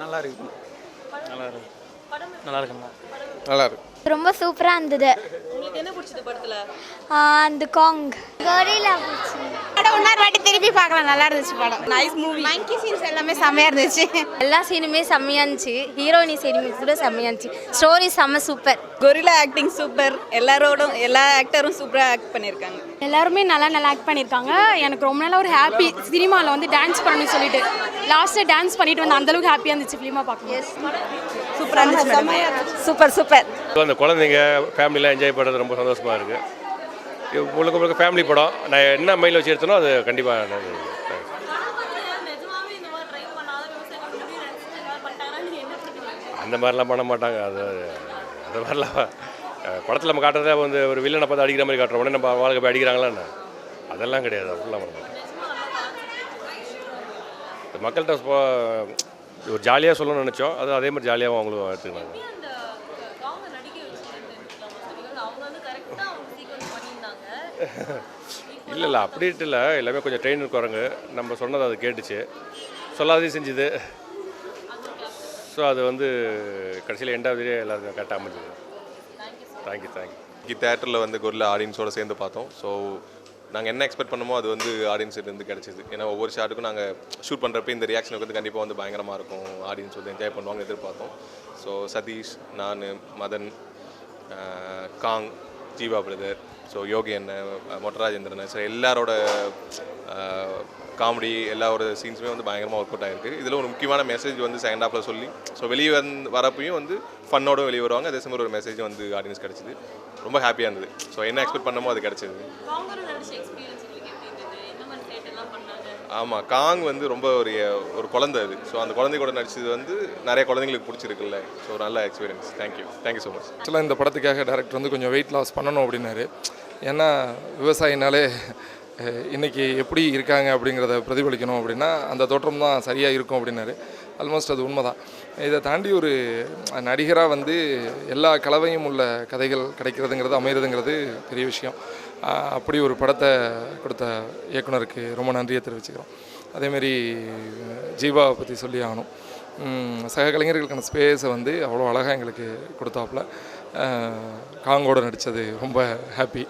நல்லா இருக்கு நல்லா இருக்கு நல்லா இருக்குண்ணா நல்லா இருக்கு ரொம்ப சூப்பராக இருந்தது. உங்களுக்கு என்ன பிடிச்சது படத்துல? அந்த காங் கொரிலா படம் இன்னொரு வாட்டி திருப்பி பார்க்கலாம். நல்லா இருந்துச்சு படம். நைஸ் மூவி மங்கி சீன்ஸ் எல்லாமே செம்மையா இருந்துச்சு. எல்லா சீனுமே செம்மையா இருந்துச்சு. ஹீரோயினி சீனுமே கூட செம்மையா இருந்துச்சு. ஸ்டோரி செம்ம சூப்பர் கொரிலா ஆக்டிங் சூப்பர் எல்லாரோடும் எல்லா ஆக்டரும் சூப்பராக ஆக்ட் பண்ணியிருக்காங்க. எல்லாருமே நல்லா நல்லா ஆக்ட் பண்ணியிருக்காங்க. எனக்கு ரொம்ப நாளாக ஒரு ஹாப்பி சினிமாவில் வந்து டான்ஸ் பண்ணணும்னு சொல்லிட்டு. லாஸ்ட்டில் டான்ஸ் பண்ணிட்டு வந்து அந்தளவுக்கு ஹாப்பியாக இருந்துச்சு ஃபிலிமாக பார்க்கணும் சூப்பராக இருந்துச்சு சூப்பர் சூப்பர் அந்த குழந்தைங்க ஃபேமிலியில் என்ஜாய் பண்ணுறது ரொம்ப சந்தோஷமாக இருக்குது முழுக்க முழுக்க ஃபேமிலி படம். நான் என்ன மைண்டில் வச்சு எடுத்தனோ அது கண்டிப்பாக அந்த மாதிரிலாம் பண்ண மாட்டாங்க. அது அந்த மாதிரிலாம் படத்தில் நம்ம காட்டுறதே வந்து ஒரு வில்லனை பார்த்து அடிக்கிற மாதிரி காட்டுற உடனே நம்ம வாழ்க்கை போய் அடிக்கிறாங்களான்னு அதெல்லாம் கிடையாது. அப்படிலாம் பண்ண மாட்டோம் மக்கள்கிட்ட ஒரு ஜாலியாக சொல்லணும்னு நினச்சோம். அது அதே மாதிரி ஜாலியாகவும் அவங்களும் எடுத்துக்கினாங்க இல்லை இல்லை அப்படின்ட்டு இல்லை. எல்லாமே கொஞ்சம் ட்ரெயின் குரங்கு நம்ம சொன்னது அது கேட்டுச்சு. சொல்லாதையும் செஞ்சுது. ஸோ அது வந்து கடைசியில் எண்டாவது எல்லாருக்கும் கரெக்டாக அமைஞ்சது. தேங்க்யூ தேங்க்யூ இன்னைக்கு தேட்டரில் வந்து கொரில்லா ஆடியன்ஸோட சேர்ந்து பார்த்தோம். ஸோ நாங்கள் என்ன எக்ஸ்பெக்ட் பண்ணமோ அது வந்து ஆடியன்ஸ் இருந்து கிடச்சிது. ஏன்னா ஒவ்வொரு ஷாட்டுக்கும் நாங்கள் ஷூட் பண்ணுறப்ப இந்த ரியாக்ஷனுக்கு வந்து கண்டிப்பாக வந்து பயங்கரமாக இருக்கும். ஆடியன்ஸ் வந்து என்ஜாய் பண்ணுவாங்க எதிர்பார்த்தோம். ஸோ சதீஷ் நான் மதன் காங் ஜீவா பிரதர் ஸோ யோகி அண்ணன் மொட்டராஜேந்திரன் ஸோ எல்லாரோட காமெடி எல்லாரோட சீன்ஸுமே வந்து பயங்கரமாக ஒர்க் அவுட் ஆகிருக்கு இதில் ஒரு முக்கியமான மெசேஜ் வந்து செகண்ட் ஹாஃபில் சொல்லி ஸோ வெளியே வந்து வரப்பையும் வந்து ஃபன்னோடும் வெளியே வருவாங்க. அதே சமயம் ஒரு மெசேஜ் வந்து ஆடியன்ஸ் கிடச்சிது. ரொம்ப ஹாப்பியாக இருந்தது. ஸோ என்ன எக்ஸ்பெக்ட் பண்ணமோ அது கிடச்சிது. ஆமாம் காங் வந்து ரொம்ப ஒரு ஒரு குழந்தை அது. ஸோ அந்த குழந்தை கூட நடிச்சது வந்து நிறைய குழந்தைங்களுக்கு பிடிச்சிருக்குல்ல. ஸோ நல்ல experience thank you thank you so much ஆக்சுவலாக இந்த படத்துக்காக டேரக்டர் வந்து கொஞ்சம் வெயிட் லாஸ் பண்ணணும் அப்படின்னாரு. ஏன்னா விவசாயினாலே இன்றைக்கி எப்படி இருக்காங்க அப்படிங்கிறத பிரதிபலிக்கணும் அப்படின்னா அந்த தோற்றம் தான் சரியாக இருக்கும் அப்படின்னாரு. ஆல்மோஸ்ட் அது உண்மைதான். இதை தாண்டி ஒரு நடிகராக வந்து எல்லா கலவையும் உள்ள கதைகள் கிடைக்கிறதுங்கிறது அமைகிறதுங்கிறது பெரிய விஷயம். அப்படி ஒரு படத்தை கொடுத்த இயக்குனருக்கு ரொம்ப நன்றியை தெரிவிச்சுக்கிறோம். அதேமாரி ஜீவாவை பற்றி சொல்லி ஆகணும். சக கலைஞர்களுக்கான ஸ்பேஸை வந்து அவ்வளோ அழகாக எங்களுக்கு கொடுத்தாப்புல. காங்கோட நடித்தது ரொம்ப ஹாப்பி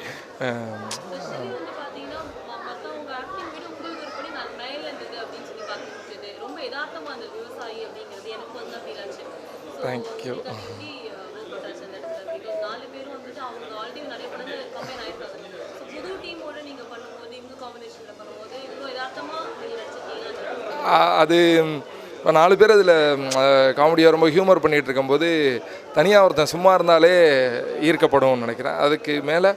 தேங்க்யூ அது இப்போ நாலு பேர் அதில் காமெடியாக ரொம்ப ஹியூமர் பண்ணிகிட்டு இருக்கும்போது தனியாக ஒருத்தன் சும்மா இருந்தாலே ஈர்க்கப்படும்னு நினைக்கிறேன். அதுக்கு மேலே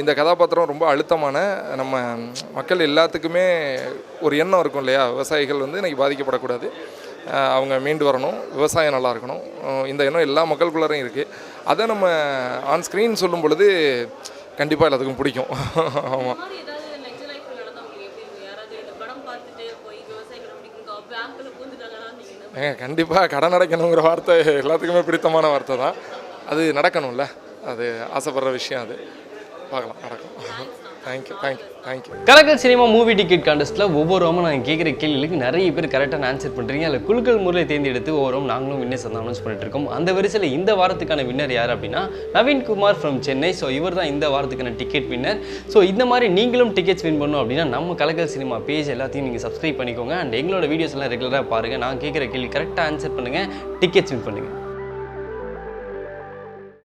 இந்த கதாபாத்திரம் ரொம்ப அழுத்தமான நம்ம மக்கள் எல்லாத்துக்குமே ஒரு எண்ணம் இருக்கும் இல்லையா? விவசாயிகள் வந்து இன்றைக்கி பாதிக்கப்படக்கூடாது. அவங்க மீண்டு வரணும். விவசாயம் நல்லா இருக்கணும். இந்த எண்ணம் எல்லா மக்களுக்குள்ளரையும் இருக்குது அதை நம்ம ஆன் ஸ்க்ரீன் சொல்லும் பொழுது கண்டிப்பாக எல்லாத்துக்கும் பிடிக்கும். ஆமாம் ஏங்க கண்டிப்பாக கடன் அடைக்கணுங்கிற வார்த்தை எல்லாத்துக்குமே பிடித்தமான வார்த்தை தான். அது நடக்கணும்ல. அது ஆசைப்படுற விஷயம் அது. பார்க்கலாம் நடக்கும் thank you thank you thank you Kalakkal cinema movie ticket கான்டெஸ்ட்டில் ஒவ்வொரு வாரமும் நாங்கள் கேட்குற கேள்விகளுக்கு நிறைய பேர் கரெக்டாக ஆன்சர் பண்ணுறீங்க அதில் குழுக்கள் முறையில் தேர்ந்தெடுத்து ஒவ்வொரு நாங்களும் வின்னர்ஸ் வந்து அனௌன்ஸ் பண்ணிட்டு இருக்கோம். அந்த வரிசையில் இந்த வாரத்துக்கான வின்னர் யார் அப்படின்னா நவீன் குமார் ஃப்ரம் சென்னை ஸோ இவர் தான் இந்த வாரத்துக்கான டிக்கெட் வின்னர் ஸோ இந்த மாதிரி நீங்களும் டிக்கெட்ஸ் வின் பண்ணணும் அப்படின்னா நம்ம கலக்கல் சினிமா பேஜ் எல்லாத்தையும் நீங்கள் சப்ஸ்கிரைப் பண்ணிக்கோங்க. அண்ட் எங்களோட வீடியோஸ் எல்லாம் ரெகுலராக பாருங்கள் நான் கேட்குற கேள்வி கரெக்டாக ஆன்சர் பண்ணுங்கள் டிக்கெட்ஸ் வின் பண்ணுங்கள்